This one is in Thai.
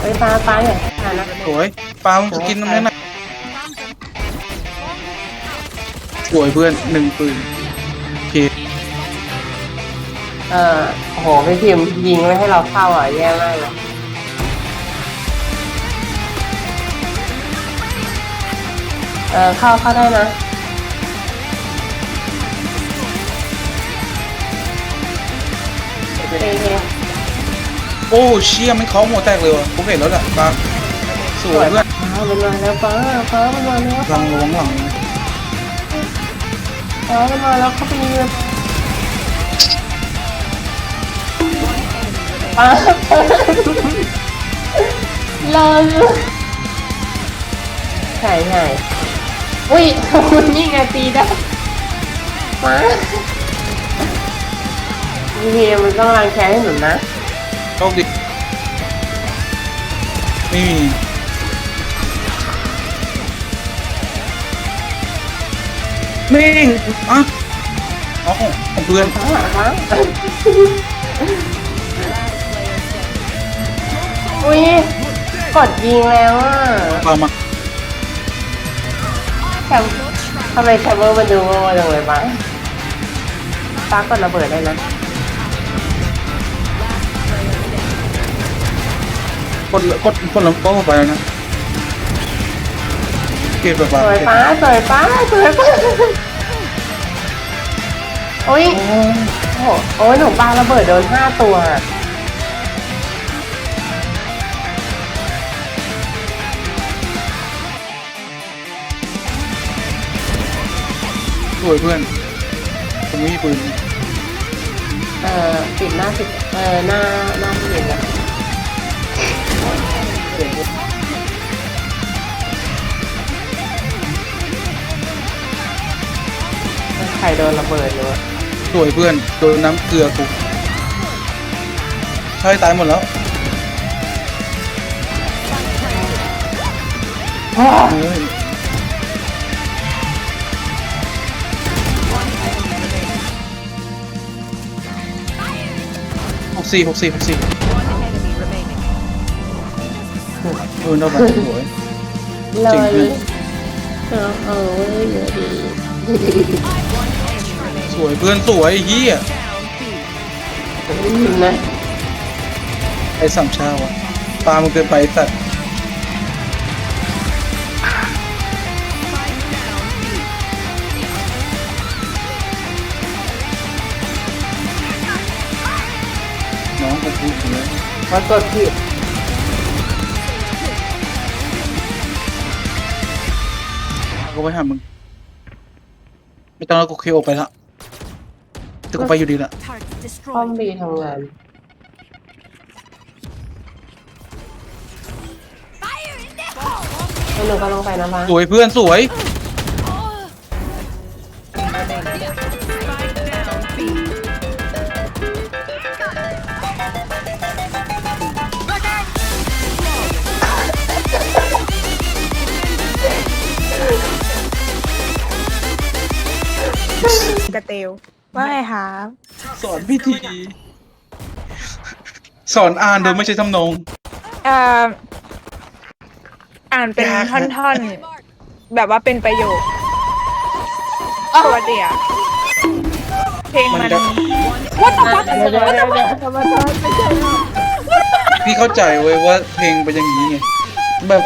เอ้ยปลาปลาอย่าทานนะสวยปลามึงจะกินตรงนั้นนะสวยเพื่อนหนึ่งปืนโอเคเออโอ้โหพี่พิมพ์ยิงไม่ให้เราเข้าอะแย่มากเลยเออเข้าเข้าได้นะเฮ้ยเฮ้ย โอ้เชี่ยมันเขาหัวแตกเลยว่ะผมเห็นแล้วแหละปลาสวยเพื่อนฟ้ามันมาแล้วฟ้าฟ้ามันมาแล้วหลังระวังหลังฟ้ามันมาแล้วเข้าไปยิงเลยฟ้าลอยใช่ใช่อุ้ยคุณนี่ไงตีได้ฟ้าพี่มันต้องรังแคให้หนูนะ โชคดีไม่มีนี่อะอ๋อของเพื่อนฟ้าฟ้าอุ้ยกดยิงแล้วอะปลามาแคมทำไมแคมเมอร์มันดูโง่จังเลยบ้างฟ้ากดระเบิดได้นะ กดกดกดลำโป้ไปแล้วนะเก็บแบบสว่าวยฟ้าสวยฟ้าสวยฟ้าโอ้ยโอ้โอ้โหโอ้ยหนูปาระเบิดโดนห้าตัวอะสวยเพื่อนผมไม่มีปืน เออปิดหน้าปิดเออหน้าหน้าที่เห็นแล้ว ใครโดนระเบิดอยู่อะสวยเพื่อนโดนน้ำเกลือกูใช่ตายหมดแล้วเฮ้ยหกสี่หกสี่หกสี่เออน่าบันสวย เลจริงยเพื่อนเออเออเยอะดี สวยเพื่อนสวยไอ้เฮียนะไอ้สามชาวอะปลามันเกินไปไอ้สัตว์น้องกูพูดอยู่แล้วเพราะกดผิดกูไปหามึง ไม่ต้องแล้วกูเคโอไปละแต่กูไปอยู่ดีละ Target คอม destroyed. บีทำงาน Fire in the hole! แล้วหนูก็ลงไปนะฟ้าสวยเพื่อนสวย เตลว่าไงคะสอนพิธีสอนอ่านโดยไม่ใช่ทำนอง เอ่ออ่านเป็นยากท่นะอนๆ แบบว่าเป็นประโยคปกติอะเพลงมันมันจะว่าแต่ว่าเดี๋ยวเดี๋ยวเดี๋ยวเดี๋ยวทำไมทำไมไม่ใช่พี่เข้าใจเว้ยว่าเพลงเป็นอย่างนี้ไงแบบ